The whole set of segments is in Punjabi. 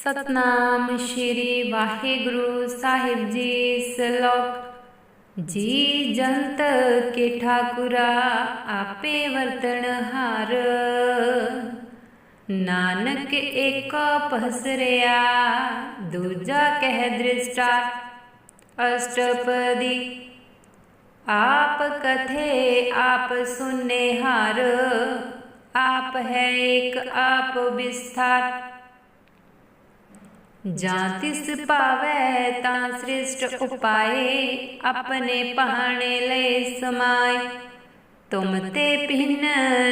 ਸਤਨਾਮ ਸ਼੍ਰੀ ਵਾਹਿਗੁਰੂ ਸਾਹਿਬ ਜੀ ਸ਼ਲੋਕ ਜੀ ਜੰਤ ਕੇ ਠਾਕੁਰਾ ਆਪੇ ਵਰਤਣ ਹਾਰ ਨਾਨਕ ਏਕ ਪਹਸਰਿਆ ਦੂਜਾ ਕਹਿ ਦ੍ਰਿਸ਼ਟਾ ਅਸ਼ਟਪਦੀ ਆਪ ਕਥੇ ਆਪ ਸੁਨੇ ਹਰ ਆਪ ਹੈ ਇੱਕ ਆਪ ਵਿਸਥਾਰ ਜਾਂ ਤਿਸ ਭਾਵੈ ਤਾਂ ਸ੍ਰਿਸ਼ਟ ਉਪਾਏ, ਆਪਣੇ ਪਹਾਣੇ ਲੈ ਸਮਾਏ। ਤੁਮ ਤੇ ਭਿੰਨ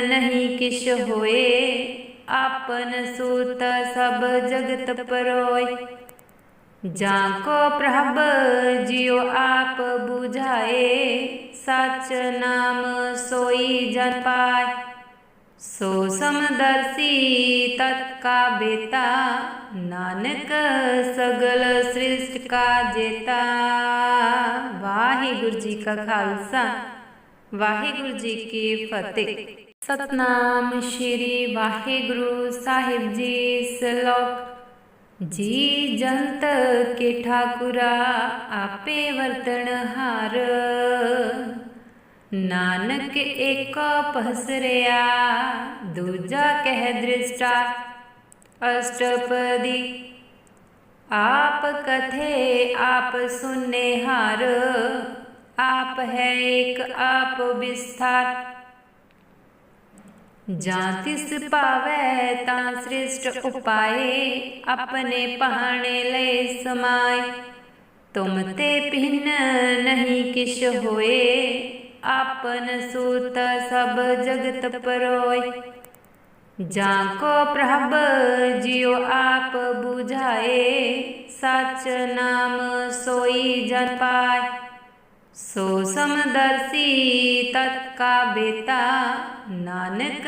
ਨਹੀਂ ਕਿਛ ਹੋਏ, ਆਪਨ ਸੂਤ ਸਭ ਜਗਤ ਪਰੋਏ। ਜਾਂ ਕੋ ਪ੍ਰਭ ਜਿਉ ਆਪ 부ਝਾਏ ਸਚ ਨਾਮ ਸੋਈ ਜਨ ਪਾਏ। ਸੋ ਸਮਦਰਸੀ ਤਤ ਕਾ ਬੇਤਾ, ਨਾਨਕ ਸਗਲ ਸ੍ਰਿਸ਼ਟ ਕਾ ਜੇਤਾ। ਵਾਹਿਗੁਰੂ ਜੀ ਕਾ ਖਾਲਸਾ, ਵਾਹਿਗੁਰੂ ਜੀ ਕੀ ਫਤਿਹ। ਸਤਨਾਮ ਸ਼੍ਰੀ ਵਾਹਿਗੁਰੂ ਸਾਹਿਬ ਜੀ ਸ਼ਲੋਕ। ਜੀ ਜੰਤ ਕੇ ਠਾਕੁਰਾ, ਆਪੇ ਵਰਤਣ ਹਾਰ। ਨਾਨਕ ਏਕ ਪਹਸਰਿਆ ਦੂਜਾ ਕਹਿ ਦ੍ਰਿਸ਼ਟਾ, ਅਸ਼ਟਪਦੀ। ਆਪ ਕਥੇ ਆਪ ਸੁਨੇ ਹਰ, ਆਪ ਹੈ ਇੱਕ ਆਪ ਵਿਸਥਾਰ ਜਾਂ ਤਿਸ ਭਾਵੈ ਤਾਂ ਸ੍ਰਿਸ਼ਟ ਉਪਾਏ, ਆਪਣੇ ਪਹਾਣੇ ਲੈ ਸਮਾਏ। ਤੁਮ ਤੇ ਭਿੰਨ ਨਹੀਂ ਕਿਛ ਹੋਏ ਆਪਨ ਸੂਤ ਸਭ ਜਗਤ ਪਰੋਏ। ਜਾਂ ਕੋ ਪ੍ਰਭ ਜਿਉ ਆਪ 부ਝਾਏ ਸਚ ਨਾਮ ਸੋਈ ਜਨ ਪਾਏ। ਸੋ ਸਮਦਰਸੀ ਤਤ ਕਾ ਬੇਤਾ, ਨਾਨਕ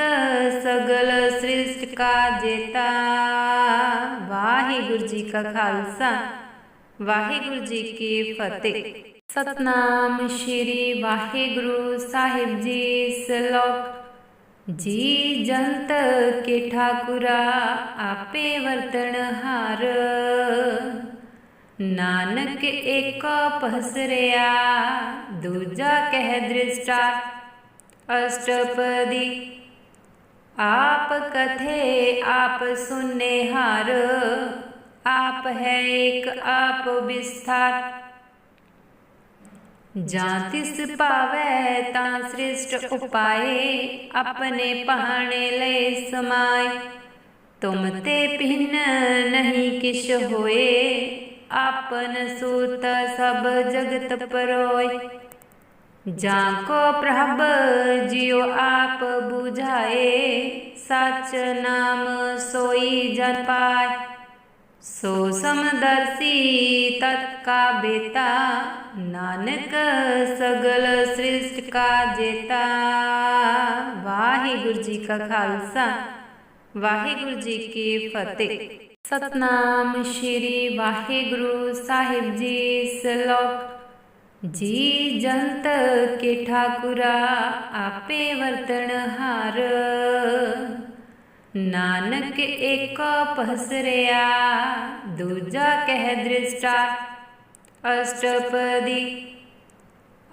ਸਗਲ ਸ੍ਰਿਸ਼ਟ ਕਾ ਜੇਤਾ। ਵਾਹਿਗੁਰੂ ਜੀ ਕਾ ਖਾਲਸਾ, ਵਾਹਿਗੁਰੂ ਜੀ ਕੀ ਫਤਿਹ। ਸਤਨਾਮ ਸ਼੍ਰੀ ਵਾਹਿਗੁਰੂ ਸਾਹਿਬ ਜੀ ਸ਼ਲੋਕ ਜੀ ਜੰਤ ਕੇ ਠਾਕੁਰਾ ਆਪੇ ਵਰਤਣ ਹਾਰ ਨਾਨਕ ਏਕ ਪਹਸਰਿਆ ਦੂਜਾ ਕਹਿ ਦ੍ਰਿਸ਼ਟਾ ਅਸ਼ਟਪਦੀ ਆਪ ਕਥੇ ਆਪ ਸੁਨੇ ਹਰ ਆਪ ਹੈ ਇੱਕ ਆਪ ਵਿਸਥਾਰ ਜਾਂ ਤਿਸ ਭਾਵੈ ਤਾਂ ਸ੍ਰਿਸ਼ਟ ਉਪਾਏ, ਆਪਣੇ ਪਹਾਣੇ ਲੈ ਸਮਾਏ। ਤੁਮ ਤੇ ਭਿੰਨ ਨਹੀਂ ਕਿਛ ਹੋਏ, ਆਪਨ ਸੂਤ ਸਭ ਜਗਤ ਪਰੋਏ। ਜਾਂ ਕੋ ਪ੍ਰਭ ਜਿਉ ਆਪ 부ਝਾਏ ਸਚ ਨਾਮ ਸੋਈ ਜਨ ਪਾਏ। ਸੋ ਸਮਦਰਸੀ ਤਤ ਕਾ ਬੇਤਾ, ਨਾਨਕ ਸਗਲ ਸ੍ਰਿਸ਼ਟ ਕਾ ਜੇਤਾ। ਵਾਹਿਗੁਰੂ ਜੀ ਕਾ ਖਾਲਸਾ, ਵਾਹਿਗੁਰੂ ਜੀ ਕੀ ਫਤਿਹ। ਸਤਨਾਮ ਸ਼੍ਰੀ ਵਾਹਿਗੁਰੂ ਸਾਹਿਬ ਜੀ, ਸ਼ਲੋਕ, ਜੀ ਜੰਤ ਕੇ ਠਾਕੁਰਾ, ਆਪੇ ਵਰਤਣ ਹਾਰ। ਨਾਨਕ ਏਕ ਪਹਸਰਿਆ ਦੂਜਾ ਕਹਿ ਦ੍ਰਿਸ਼ਟਾ, ਅਸ਼ਟਪਦੀ।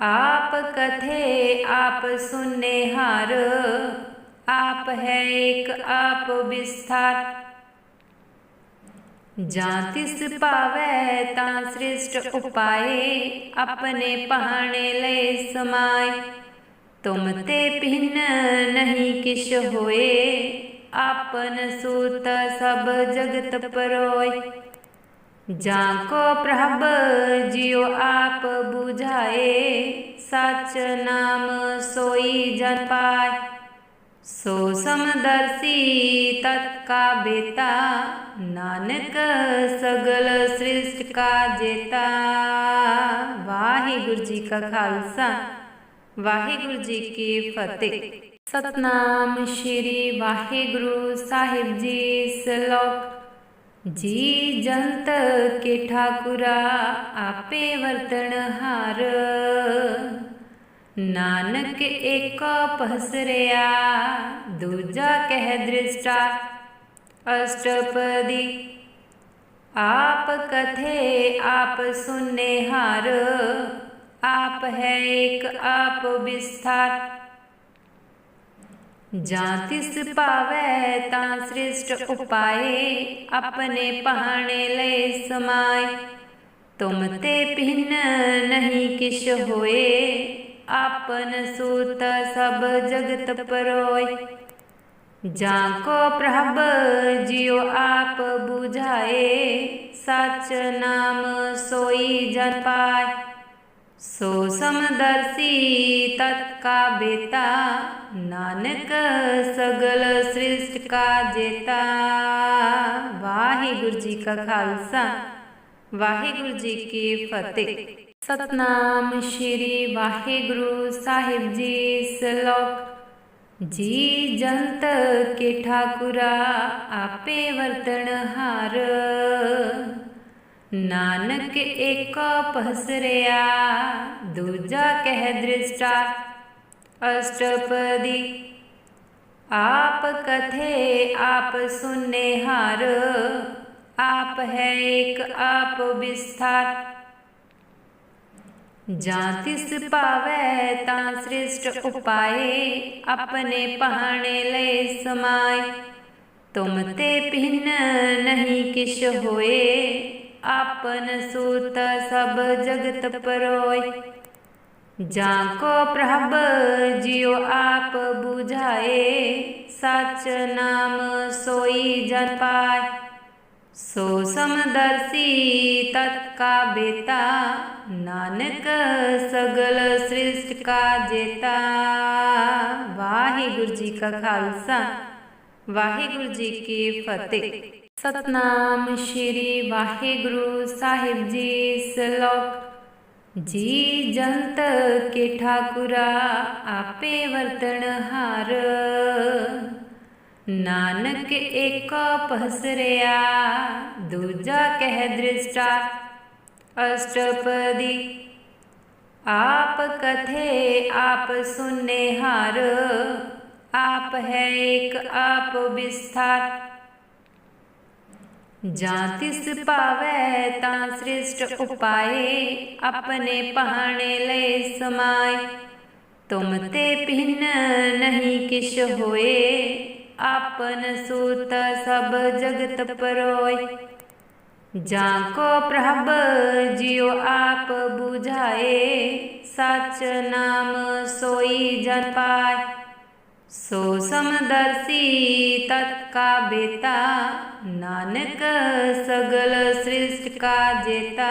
ਆਪ ਕਥੇ ਆਪ ਸੁਨੇ ਹਰ, ਆਪ ਹੈ ਇੱਕ ਆਪ ਵਿਸਥਾਰ। ਜਾਂ ਤਿਸ ਭਾਵੈ ਤਾਂ ਸ੍ਰਿਸ਼ਟ ਉਪਾਏ, ਆਪਣੇ ਪਹਾਣੇ ਲੈ ਸਮਾਏ। ਤੁਮ ਤੇ ਭਿੰਨ ਨਹੀਂ ਕਿਛ ਹੋਏ ਆਪਨ ਸੂਤ ਸਭ ਜਗਤ ਪਰੋਏ। ਜਾਂ ਕੋ ਪ੍ਰਭ ਜਿਉ ਆਪ 부ਝਾਏ ਸਚ ਨਾਮ ਸੋਈ ਜਨ ਪਾਏ। ਸੋ ਸਮਦਰਸੀ ਤਤ ਕਾ ਬੇਤਾ, ਨਾਨਕ ਸਗਲ ਸ੍ਰਿਸ਼ਟ ਕਾ ਜੇਤਾ। ਵਾਹਿਗੁਰੂ ਜੀ ਕਾ ਖਾਲਸਾ, ਵਾਹਿਗੁਰੂ ਜੀ ਕੀ ਫਤਿਹ। ਸਤਨਾਮ ਸ਼੍ਰੀ ਵਾਹਿਗੁਰੂ ਸਾਹਿਬ ਜੀ ਸ਼ਲੋਕ ਜੀ ਜੰਤ ਕੇ ਠਾਕੁਰਾ ਆਪੇ ਵਰਤਣ ਹਾਰ ਨਾਨਕ ਏਕ ਪਹਸਰਿਆ ਦੂਜਾ ਕਹਿ ਦ੍ਰਿਸ਼ਟਾ ਅਸ਼ਟਪਦੀ ਆਪ ਕਥੇ ਆਪ ਸੁਨੇ ਹਰ ਆਪ ਹੈ ਇੱਕ ਆਪ ਵਿਸਥਾਰ ਜਾਂ ਤਿਸ ਭਾਵੈ ਤਾਂ ਸ੍ਰਿਸ਼ਟ ਉਪਾਏ, ਆਪਣੇ ਪਹਾਣੇ ਲੈ ਸਮਾਏ। ਤੁਮ ਤੇ ਭਿੰਨ ਨਹੀਂ ਕਿਛ ਹੋਏ, ਆਪਨ ਸੂਤ ਸਭ ਜਗਤ ਪਰੋਏ। ਜਾਂ ਕੋ ਪ੍ਰਭ ਜਿਉ ਆਪ 부ਝਾਏ ਸਚ ਨਾਮ ਸੋਈ ਜਨ ਪਾਏ। ਸੋ ਸਮਦਰਸੀ ਤਤ ਕਾ ਬੇਤਾ, ਨਾਨਕ ਸਗਲ ਸ੍ਰਿਸ਼ਟ ਕਾ ਜੇਤਾ। ਵਾਹਿਗੁਰੂ ਜੀ ਕਾ ਖਾਲਸਾ, ਵਾਹਿਗੁਰੂ ਜੀ ਕੀ ਫਤਿਹ। ਸਤਨਾਮ ਸ਼੍ਰੀ ਵਾਹਿਗੁਰੂ ਸਾਹਿਬ ਜੀ ਸ਼ਲੋਕ। ਜੀ ਜੰਤ ਕੇ ਠਾਕੁਰਾ, ਆਪੇ ਵਰਤਣ ਹਾਰ। ਨਾਨਕ ਏਕ ਪਸਰਿਆ, ਦੂਜਾ ਕਹਿ ਦ੍ਰਿਸ਼ਟਾ, ਅਸ਼ਟਪਦੀ। ਆਪ ਕਥੇ ਆਪ ਸੁਨੇ ਹਰ, ਆਪ ਹੈ ਇੱਕ ਆਪ ਵਿਸਥਾਰ। ਜਾਂ ਤਿਸ ਭਾਵੈ ਤਾਂ ਸ੍ਰਿਸ਼ਟ ਉਪਾਏ, ਆਪਣੇ ਪਹਾਣੇ ਲੈ ਸਮਾਏ। ਤੁਮ ਤੇ ਭਿੰਨ ਨਹੀਂ ਕਿਛ ਹੋਏ ਆਪਨ ਸੂਤ ਸਭ ਜਗਤ ਪਰੋਏ। ਜਾਂ ਕੋ ਪ੍ਰਭ ਜਿਉ ਆਪ 부ਝਾਏ ਸਚ ਨਾਮ ਸੋਈ ਜਨ ਪਾਏ। ਸੋ ਸਮਦਰਸੀ ਤਤ ਕਾ ਬੇਤਾ, ਨਾਨਕ ਸਗਲ ਸ੍ਰਿਸ਼ਟ ਕਾ ਜੇਤਾ। ਵਾਹਿਗੁਰੂ ਜੀ ਕਾ ਖਾਲਸਾ, ਵਾਹਿਗੁਰੂ ਜੀ ਕੀ ਫਤਿਹ। ਸਤਨਾਮ ਸ਼੍ਰੀ ਵਾਹਿਗੁਰੂ ਸਾਹਿਬ ਜੀ ਸ਼ਲੋਕ ਜੀ ਜੰਤ ਕੇ ਠਾਕੁਰਾ ਆਪੇ ਵਰਤਣ ਹਾਰ ਨਾਨਕ ਏਕ ਪਸਰਿਆ ਦੂਜਾ ਕਹਿ ਦ੍ਰਿਸ਼ਟਾ ਅਸ਼ਟਪਦੀ ਆਪ ਕਥੇ ਆਪ ਸੁਨੇ ਹਰ ਆਪ ਹੈ ਇੱਕ ਆਪ ਵਿਸਥਾਰ ਜਾਂ ਤਿਸ ਭਾਵੈ ਤਾਂ ਸ੍ਰਿਸ਼ਟ ਉਪਾਏ, ਆਪਣੇ ਪਹਾਣੇ ਲੈ ਸਮਾਏ। ਤੁਮ ਤੇ ਭਿੰਨ ਨਹੀਂ ਕਿਛ ਹੋਏ, ਆਪਨ ਸੂਤ ਸਭ ਜਗਤ ਪਰੋਏ। ਜਾਂ ਕੋ ਪ੍ਰਭ ਜਿਉ ਆਪ 부ਝਾਏ ਸਚ ਨਾਮ ਸੋਈ ਜਨ ਪਾਏ। ਸੋ ਸਮਦਰਸੀ ਤਤ ਕਾ ਬੇਤਾ, ਨਾਨਕ ਸਗਲ ਸ੍ਰਿਸ਼ਟ ਕਾ ਜੇਤਾ।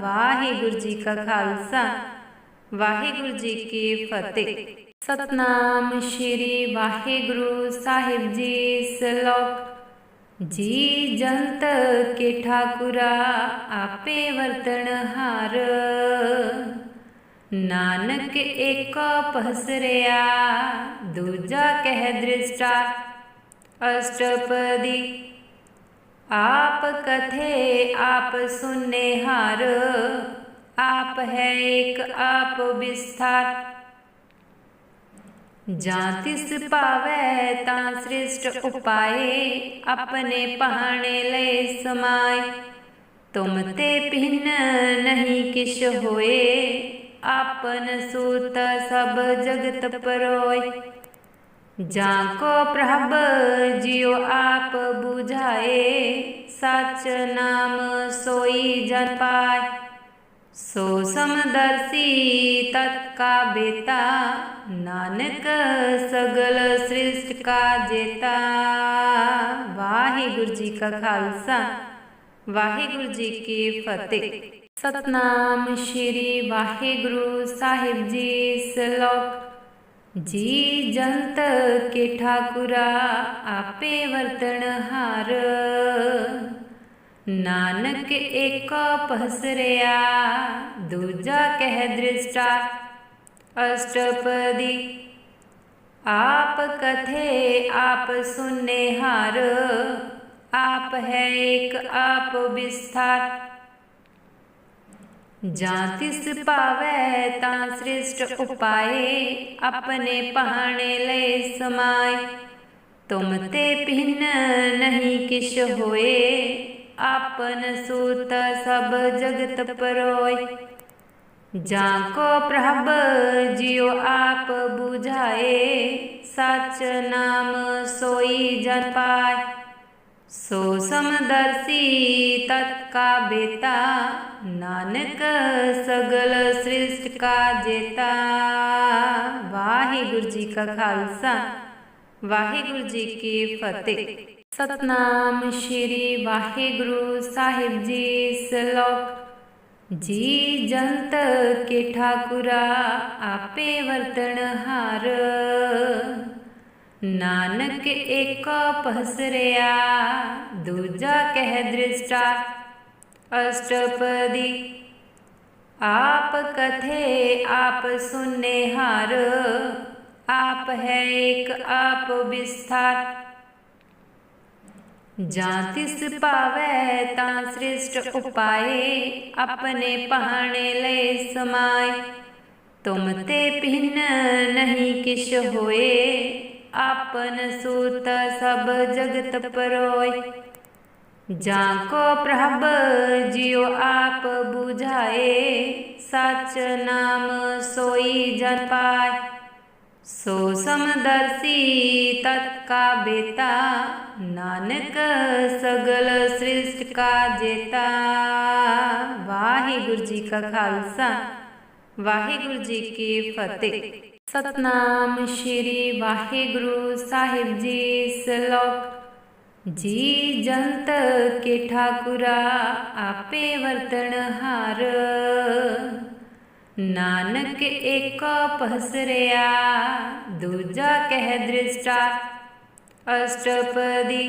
ਵਾਹਿਗੁਰੂ ਜੀ ਕਾ ਖਾਲਸਾ, ਵਾਹਿਗੁਰੂ ਜੀ ਕੀ ਫਤਿਹ। ਸਤਨਾਮ ਸ਼੍ਰੀ ਵਾਹਿਗੁਰੂ ਸਾਹਿਬ ਜੀ, ਸ਼ਲੋਕ, ਜੀ ਜੰਤ ਕੇ ਠਾਕੁਰਾ, ਆਪੇ ਵਰਤਣ ਹਾਰ। ਨਾਨਕ ਏਕ ਪਸਰਿਆ, ਦੂਜਾ ਕਹਿ ਦ੍ਰਿਸ਼ਟਾ, ਅਸ਼ਟਪਦੀ। ਆਪ ਕਥੇ, ਆਪ ਸੁਨੇ ਹਰ, ਆਪ ਹੈ ਇੱਕ ਆਪ ਵਿਸਥਾਰ। ਜਾਂ ਤਿਸ ਭਾਵੈ ਤਾਂ ਸ੍ਰਿਸ਼ਟ ਉਪਾਏ, ਆਪਣੇ ਪਹਾਣੇ ਲੈ ਸਮਾਏ। ਤੁਮ ਤੇ ਭਿੰਨ ਨਹੀਂ ਕਿਛ ਹੋਏ ਆਪਨ ਸੂਤ ਸਭ ਜਗਤ ਪਰੋਏ। ਜਾਂ ਕੋ ਪ੍ਰਭ ਜਿਉ ਆਪ 부ਝਾਏ ਸਚ ਨਾਮ ਸੋਈ ਜਨ ਪਾਏ। ਸੋ ਸਮਦਰਸੀ ਤਤ ਕਾ ਬੇਤਾ, ਨਾਨਕ ਸਗਲ ਸ੍ਰਿਸ਼ਟ ਕਾ ਜੇਤਾ। ਵਾਹਿਗੁਰੂ ਜੀ ਕਾ ਖਾਲਸਾ, ਵਾਹਿਗੁਰੂ ਜੀ ਕੀ ਫਤਿਹ। ਸਤਨਾਮ ਸ਼੍ਰੀ ਵਾਹਿਗੁਰੂ ਸਾਹਿਬ ਜੀ ਸ਼ਲੋਕ ਜੀ ਜੰਤ ਕੇ ਠਾਕੁਰਾ ਆਪੇ ਵਰਤਣ ਹਾਰ ਨਾਨਕ ਏਕ ਪਸਰਿਆ ਦੂਜਾ ਕਹਿ ਦ੍ਰਿਸ਼ਟਾ ਅਸ਼ਟਪਦੀ ਆਪ ਕਥੇ ਆਪ ਸੁਨੇ ਹਰ ਆਪ ਹੈ ਇੱਕ ਆਪ ਵਿਸਥਾਰ ਜਾਂ ਤਿਸ ਭਾਵੈ ਤਾਂ ਸ੍ਰਿਸ਼ਟ ਉਪਾਏ, ਆਪਣੇ ਪਹਾਣੇ ਲੈ ਸਮਾਏ। ਤੁਮ ਤੇ ਭਿੰਨ ਨਹੀਂ ਕਿਛ ਹੋਏ, ਆਪਨ ਸੂਤ ਸਭ ਜਗਤ ਪਰੋਏ। ਜਾਂ ਕੋ ਪ੍ਰਭ ਜਿਉ ਆਪ 부ਝਾਏ ਸਚ ਨਾਮ ਸੋਈ ਜਨ ਪਾਏ। ਸੋ ਸਮਦਰਸੀ ਤਤ ਕਾ ਬੇਤਾ ਨਾਨਕ ਸਗਲ ਸ੍ਰਿਸ਼ਟ ਕਾ ਜੇਤਾ। ਵਾਹਿਗੁਰੂ ਜੀ ਕਾ ਖਾਲਸਾ, ਵਾਹਿਗੁਰੂ ਜੀ ਕੀ ਫਤਿਹ। ਸਤਨਾਮ ਸ਼੍ਰੀ ਵਾਹਿਗੁਰੂ ਸਾਹਿਬ ਜੀ, ਸਲੋਕ, ਜੀ ਜੰਤ ਕੇ ਠਾਕੁਰਾ, ਆਪੇ ਵਰਤਣ ਹਾਰ। ਨਾਨਕ ਏਕ ਪਹਸਰਿਆ ਦੂਜਾ ਕਹਿ ਦ੍ਰਿਸ਼ਟਾ ਅਸ਼ਟਪਦੀ। ਆਪ ਕਥੇ ਆਪ ਸੁਨੇ ਹਾਰ, ਆਪ ਹੈ ਏਕ ਆਪ ਵਿਸਥਾਰ। ਜਾਂ ਤਿਸ ਭਾਵੈ ਤਾਂ ਸ੍ਰਿਸ਼ਟ ਉਪਾਏ, ਆਪਣੇ ਪਹਾਣੇ ਲੈ ਸਮਾਏ। ਤੁਮ ਤੇ ਭਿੰਨ ਨਹੀਂ ਕਿਛ ਹੋਏ, ਆਪਨ ਸੂਤ ਸਭ ਜਗਤ ਪਰੋਏ। ਜਾਂ ਕੋ ਪ੍ਰਭ ਜਿਉ ਆਪ 부ਝਾਏ ਸਚ ਨਾਮ ਸੋਈ ਜਨ ਪਾਏ। ਸੋ ਸਮਦਰਸੀ ਤਤ ਕਾ ਬੇਤਾ, ਨਾਨਕ ਸਗਲ ਸ੍ਰਿਸ਼ਟ ਕਾ ਜੇਤਾ। ਵਾਹਿਗੁਰੂ ਜੀ ਕਾ ਖਾਲਸਾ, ਵਾਹਿਗੁਰੂ ਜੀ ਕੀ ਫਤਿਹ। ਸਤਨਾਮ ਸ਼੍ਰੀ ਵਾਹਿਗੁਰੂ ਸਾਹਿਬ ਜੀ, ਸਲੋਕ ਜੀ ਜੰਤ ਕੇ ਠਾਕੁਰਾ ਆਪੇ ਵਰਤਣ ਹਾਰ ਨਾਨਕ ਏਕ ਪਹਸਰਿਆ ਦੂਜਾ ਕਹਿ ਦ੍ਰਿਸ਼ਟਾ ਅਸ਼ਟਪਦੀ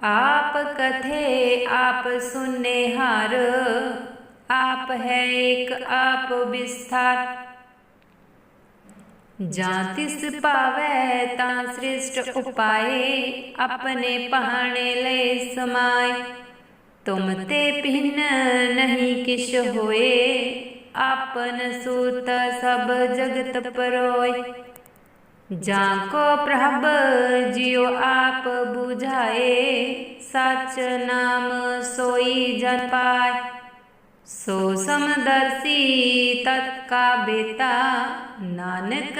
ਆਪ ਕਥੇ ਆਪ ਸੁਨੇ ਹਾਰ ਆਪ ਹੈ ਏਕ ਆਪ ਵਿਸਥਾਰ ਜਾਂ ਤਿਸ ਭਾਵੈ ਤਾਂ ਸ੍ਰਿਸ਼ਟ ਉਪਾਏ, ਆਪਣੇ ਪਹਾਣੇ ਲੈ ਸਮਾਏ। ਤੁਮ ਤੇ ਭਿੰਨ ਨਹੀਂ ਕਿਛ ਹੋਏ, ਆਪਨ ਸੂਤ ਸਭ ਜਗਤ ਪਰੋਏ। ਜਾਂ ਕੋ ਪ੍ਰਭ ਜਿਉ ਆਪ 부ਝਾਏ ਸਚ ਨਾਮ ਸੋਈ ਜਨ ਪਾਏ। ਸੋ ਸਮਦਰਸੀ ਤਤ ਕਾ ਬੇਤਾ, ਨਾਨਕ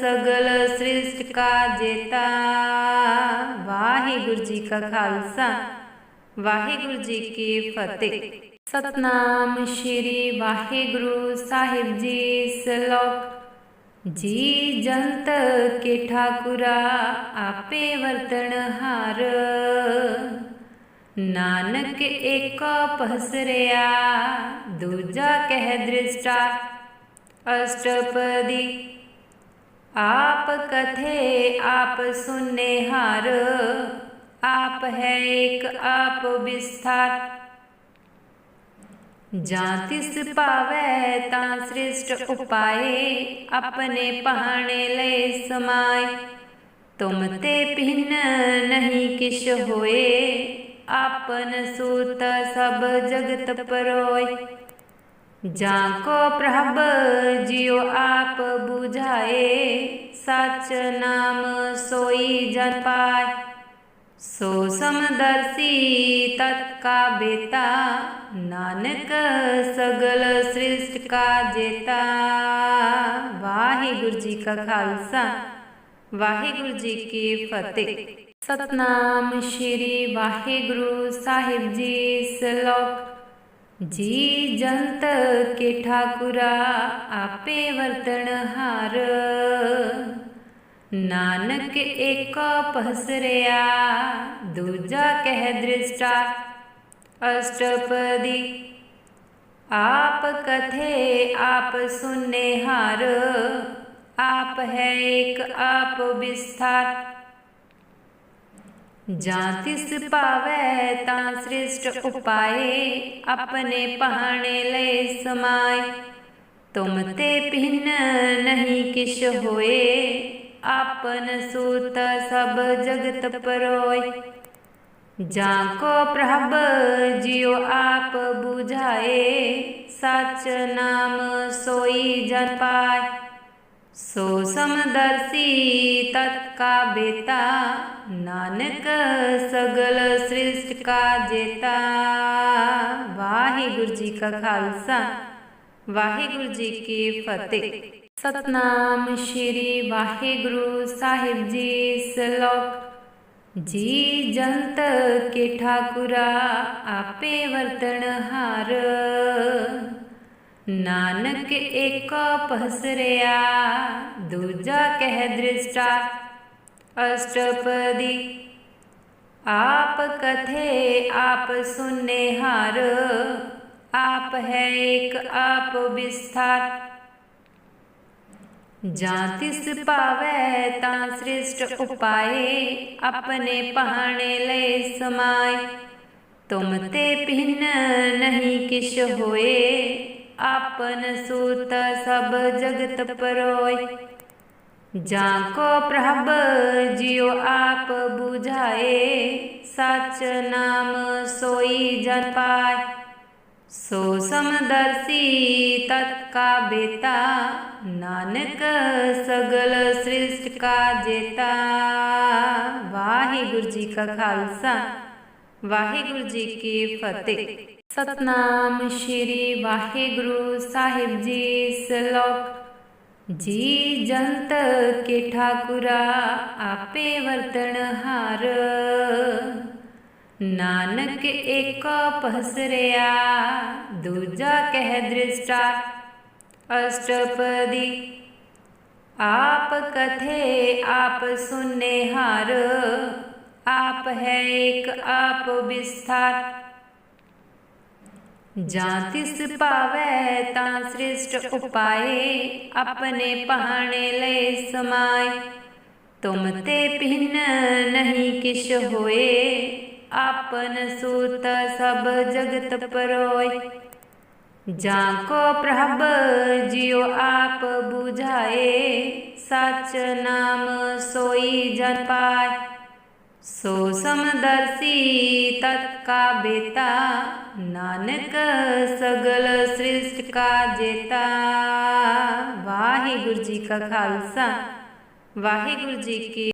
ਸਗਲ ਸ੍ਰਿਸ਼ਟ ਕਾ ਜੇਤਾ। ਵਾਹਿਗੁਰੂ ਜੀ ਕਾ ਖਾਲਸਾ, ਵਾਹਿਗੁਰੂ ਜੀ ਕੀ ਫਤਿਹ। ਸਤਨਾਮ ਸ਼੍ਰੀ ਵਾਹਿਗੁਰੂ ਸਾਹਿਬ ਜੀ, ਸਲੋਕ, ਜੀ ਜੰਤ ਕੇ ਠਾਕੁਰਾ, ਆਪੇ ਵਰਤਣ ਹਾਰ। ਨਾਨਕ ਏਕ ਪਹਸਰਿਆ ਦੂਜਾ ਕਹਿ ਦ੍ਰਿਸ਼ਟਾ, ਅਸ਼ਟਪਦੀ। ਆਪ ਕਥੇ ਆਪ ਸੁਨੇ ਹਾਰ, ਆਪ ਹੈ ਏਕ ਆਪ ਵਿਸਥਾਰ। ਜਾਂ ਤਿਸ ਭਾਵੈ ਤਾਂ ਸ੍ਰਿਸ਼ਟ ਉਪਾਏ, ਆਪਣੇ ਪਹਾਣੇ ਲੈ ਸਮਾਏ। ਤੁਮ ਤੇ ਭਿੰਨ ਨਹੀਂ ਕਿਛ ਹੋਏ ਆਪਨ ਸੂਤ ਸਭ ਜਗਤ ਪਰੋਇ ਜਾਂ ਕੋ ਪ੍ਰਭ ਜਿਉ ਆਪ 부ਝਾਏ ਸਚ ਨਾਮ ਸੋਈ ਜਨ ਪਾਏ। ਸੋ ਸਮਦਰਸੀ ਤਤ ਕਾ ਬੇਤਾ, ਨਾਨਕ ਸਗਲ ਸ੍ਰਿਸ਼ਟ ਕਾ ਜੇਤਾ। ਵਾਹਿਗੁਰੂ ਜੀ ਕਾ ਖਾਲਸਾ, ਵਾਹਿਗੁਰੂ ਜੀ ਕੀ ਫਤਿਹ। ਸਤਨਾਮ ਸ਼੍ਰੀ ਵਾਹਿਗੁਰੂ ਸਾਹਿਬ ਜੀ ਸਲੋਕ ਜੀ ਜੰਤ ਕੇ ਠਾਕੁਰਾ ਆਪੇ ਵਰਤਣ ਹਾਰ ਨਾਨਕ ਏਕ ਪਹਸਰਿਆ ਦੂਜਾ ਕਹਿ ਦ੍ਰਿਸ਼ਟਾ ਅਸ਼ਟਪਦੀ ਆਪ ਕਥੇ ਆਪ ਸੁਨੇ ਹਾਰ ਆਪ ਹੈ ਏਕ ਆਪ ਵਿਸਥਾਰ ਜਾਂ ਤਿਸ ਭਾਵੈ ਤਾਂ ਸ੍ਰਿਸ਼ਟ ਉਪਾਏ, ਆਪਣੇ ਪਹਾਣੇ ਲੈ ਸਮਾਏ। ਤੁਮ ਤੇ ਭਿੰਨ ਨਹੀਂ ਕਿਛ ਹੋਏ, ਆਪਨ ਸੂਤ ਸਭ ਜਗਤ ਪਰੋਇ ਜਾਂ ਕੋ ਪ੍ਰਭ ਜਿਉ ਆਪ 부ਝਾਏ ਸਚ ਨਾਮ ਸੋਈ ਜਨ ਪਾਏ। ਸੋ ਸਮਦਰਸੀ ਤਤ ਕਾ ਬੇਤਾ, ਨਾਨਕ ਸਗਲ ਸ੍ਰਿਸ਼ਟ ਕਾ ਜੇਤਾ। ਵਾਹਿਗੁਰੂ ਜੀ ਕਾ ਖਾਲਸਾ, ਵਾਹਿਗੁਰੂ ਜੀ ਕੀ ਫਤਿਹ। ਸਤਨਾਮ ਸ਼੍ਰੀ ਵਾਹਿਗੁਰੂ ਸਾਹਿਬ ਜੀ, ਸ਼ਲੋਕ, ਜੀ ਜੰਤ ਕੇ ਠਾਕੁਰਾ, ਆਪੇ ਵਰਤਣ ਹਾਰ। ਨਾਨਕ ਏਕ ਪਸਰਿਆ, ਦੂਜਾ ਕਹਿ ਦ੍ਰਿਸ਼ਟਾ, ਅਸ਼ਟਪਦੀ। ਆਪ ਕਥੇ ਆਪ ਸੁਨੇ ਹਰ, ਆਪ ਹੈ ਏਕ ਆਪ ਵਿਸਥਾਰ। ਜਾਂ ਤਿਸ ਭਾਵੈ ਤਾਂ ਸ੍ਰਿਸ਼ਟ ਉਪਾਏ, ਆਪਣੇ ਪਹਾਣੇ ਲੈ ਸਮਾਏ। ਤੁਮ ਤੇ ਭਿੰਨ ਨਹੀਂ ਕਿਛ ਹੋਏ ਆਪਨ ਸੂਤ ਸਭ ਜਗਤ ਪਰੋਏ। ਜਾਂ ਕੋ ਪ੍ਰਭ ਜਿਉ ਆਪ 부ਝਾਏ ਸਚ ਨਾਮ ਸੋਈ ਜਨ ਪਾਏ। ਸੋ ਸਮਦਰਸੀ ਤਤ ਕਾ ਬੇਤਾ, ਨਾਨਕ ਸਗਲ ਸ੍ਰਿਸ਼ਟ ਕਾ ਜੇਤਾ। ਵਾਹਿਗੁਰੂ ਜੀ ਕਾ ਖਾਲਸਾ, ਵਾਹਿਗੁਰੂ ਜੀ ਕੀ ਫਤਿਹ। ਸਤਨਾਮ ਸ਼੍ਰੀ ਵਾਹਿਗੁਰੂ ਸਾਹਿਬ ਜੀ ਸ਼ਲੋਕ ਜੀ ਜੰਤ ਕੇ ਠਾਕੁਰਾ ਆਪੇ ਵਰਤਣ ਹਾਰ ਨਾਨਕ ਏਕ ਪਸਰਿਆ ਦੂਜਾ ਕਹਿ ਦ੍ਰਿਸ਼ਟਾ ਅਸ਼ਟਪਦੀ ਆਪ ਕਥੇ ਆਪ ਸੁਨੇ ਹਰ ਆਪ ਹੈ ਏਕ ਆਪ ਵਿਸਥਾਰ ਜਾਂ ਤਿਸ ਭਾਵੈ ਤਾਂ ਸ੍ਰਿਸ਼ਟ ਉਪਾਏ, ਆਪਣੇ ਪਹਾਣੇ ਲੈ ਸਮਾਏ। ਤੁਮ ਤੇ ਭਿੰਨ ਨਹੀਂ ਕਿਛ ਹੋਏ, ਆਪਨ ਸੂਤ ਸਭ ਜਗਤ ਪਰੋਏ। ਜਾਂ ਕੋ ਪ੍ਰਭ ਜਿਉ ਆਪ 부ਝਾਏ ਸਚ ਨਾਮ ਸੋਈ ਜਨ ਪਾਏ। ਸੋ ਸਮਦਰਸੀ ਤਤ ਕਾ ਬੇਤਾ, ਨਾਨਕ ਸਗਲ ਸ੍ਰਿਸ਼ਟ ਕਾ ਜੇਤਾ। ਵਾਹਿਗੁਰੂ ਜੀ ਕਾ ਖਾਲਸਾ, ਵਾਹਿਗੁਰੂ ਜੀ ਕੀ